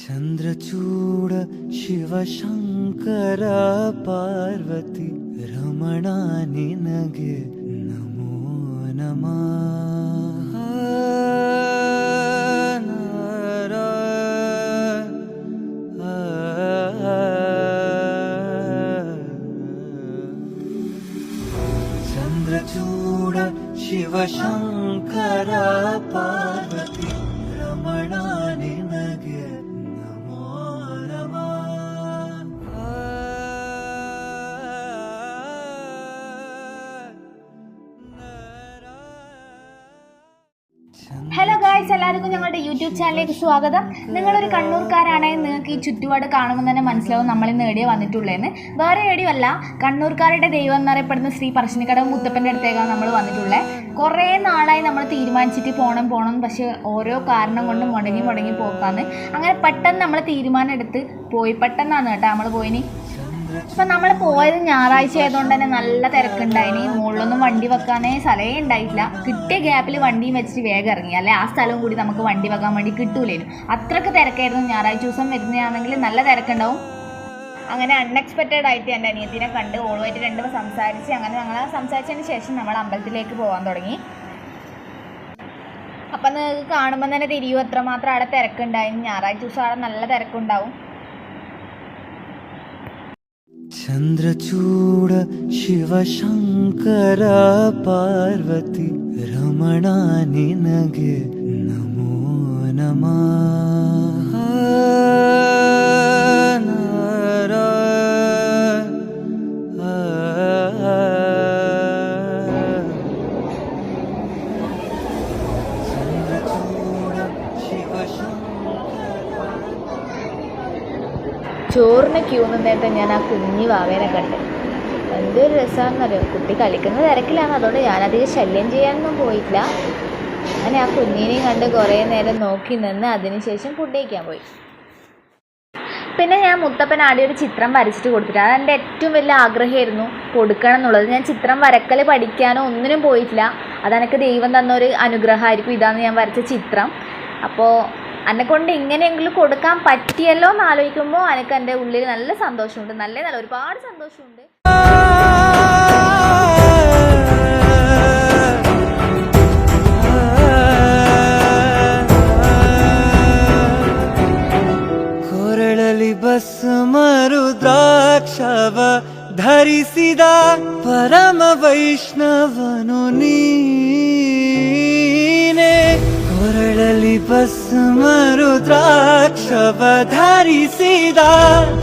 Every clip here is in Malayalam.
ಚಂದ್ರಚೂಡ ಶಿವಶಂಕರ ಪಾರ್ವತಿ ರಮಣ ನಿನಗೆ ನಮೋ ನಮಃ ಚಂದ್ರಚೂಡ ಶಿವಶಂಕರ ಪಾರ್ವತಿ ರಮಣ ನಿನಗೆ ഹലോ ഗായ്സ് എല്ലാവർക്കും ഞങ്ങളുടെ യൂട്യൂബ് ചാനലിലേക്ക് സ്വാഗതം. നിങ്ങളൊരു കണ്ണൂർക്കാരാണെങ്കിൽ നിങ്ങൾക്ക് ഈ ചുറ്റുപാട് കാണുമ്പോൾ തന്നെ മനസ്സിലാവും നമ്മൾ ഇന്ന് എടിയോ വന്നിട്ടുള്ളതെന്ന്. വേറെ അല്ല കണ്ണൂർക്കാരുടെ ദൈവം എന്നറിയപ്പെടുന്ന ശ്രീ പറശ്ശിനിക്കടവ് മുത്തപ്പന്റെ അടുത്തേക്കാണ് നമ്മൾ വന്നിട്ടുള്ളത് കുറേ നാളായി നമ്മൾ തീരുമാനിച്ചിട്ട് പോകണം പോകണം പക്ഷേ ഓരോ കാരണം കൊണ്ടും മുടങ്ങി മുടങ്ങി പോക്കാന്ന്. അങ്ങനെ പെട്ടെന്ന് നമ്മൾ തീരുമാനം എടുത്ത് പോയി. പെട്ടെന്നാണ് കേട്ടോ നമ്മൾ പോയിനി. അപ്പം നമ്മൾ പോയത് ഞായറാഴ്ച ആയതുകൊണ്ട് തന്നെ നല്ല തിരക്കുണ്ടായിനി. മുകളിലൊന്നും വണ്ടി വെക്കാനേ സ്ഥലമേ ഉണ്ടായിട്ടില്ല. കിട്ടിയ ഗ്യാപ്പിൽ വണ്ടിയും വെച്ചിട്ട് വേഗം ഇറങ്ങി. അല്ലെ? ആ സ്ഥലവും കൂടി നമുക്ക് വണ്ടി വെക്കാൻ വേണ്ടി കിട്ടൂലേനു. അത്രയ്ക്ക് തിരക്കായിരുന്നു ഞായറാഴ്ച ദിവസം വരുന്നതാണെങ്കിൽ നല്ല തിരക്കുണ്ടാവും. അങ്ങനെ അൺഎക്സ്പെക്റ്റഡ് ആയിട്ട് എന്റെ അനിയത്തിനെ കണ്ട് ഓളുമായിട്ട് രണ്ടും സംസാരിച്ച് അങ്ങനെ ഞങ്ങൾ സംസാരിച്ചതിന് ശേഷം നമ്മൾ അമ്പലത്തിലേക്ക് പോകാൻ തുടങ്ങി. അപ്പം നിങ്ങൾക്ക് കാണുമ്പോൾ തന്നെ തിരിയും എത്രമാത്രം അവിടെ തിരക്കുണ്ടായിരുന്നു ഞായറാഴ്ച ദിവസം അവിടെ നല്ല തിരക്കുണ്ടാവും. चन्द्रचूड शिवशङ्कर पार्वती रमणानि नगे नमो नमः। चन्द्रचूड शिवशङ्कर ചോറിന് ക്യൂ നിന്നിട്ട് ഞാൻ ആ കുഞ്ഞി വാവേനെ കണ്ടു. എന്തൊരു രസമാണെന്നറിയോ കുട്ടി കളിക്കുന്ന തിരക്കിലാണ് അതുകൊണ്ട് ഞാനധികം ശല്യം ചെയ്യാനൊന്നും പോയില്ല അങ്ങനെ ആ കുഞ്ഞിനെയും കണ്ട് കുറേ നേരം നോക്കി നിന്ന് അതിനുശേഷം ഫുഡ് കഴിക്കാൻ പോയി. പിന്നെ ഞാൻ മുത്തപ്പൻ ആദ്യം ഒരു ചിത്രം വരച്ചിട്ട് കൊടുത്തിട്ട് അതെന്റെ ഏറ്റവും വലിയ ആഗ്രഹമായിരുന്നു കൊടുക്കണം എന്നുള്ളത്. ഞാൻ ചിത്രം വരക്കൽ പഠിക്കാനോ ഒന്നിനും പോയിട്ടില്ല. അതെനിക്ക് ദൈവം തന്ന ഒരു അനുഗ്രഹമായിരിക്കും ഇതാണ് ഞാൻ വരച്ച ചിത്രം. അപ്പോൾ എന്നെ കൊണ്ട് ഇങ്ങനെയെങ്കിലും കൊടുക്കാൻ പറ്റിയല്ലോ എന്ന് ആലോചിക്കുമ്പോൾ എനിക്ക് എൻ്റെ ഉള്ളിൽ നല്ല സന്തോഷമുണ്ട് നല്ല നല്ല ഒരുപാട് സന്തോഷമുണ്ട് ಕೊರಳಲಿ ಬಸ್ ಮರುದ್ರಾಕ್ಷವ ಧರಿಸಿದ ಪರಮ ವೈಷ್ಣವನು ನೀನೆ भस्मरुद्राक्षवधारि सीता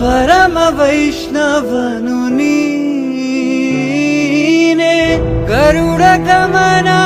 परम वैष्णवनुनी गरुडगमना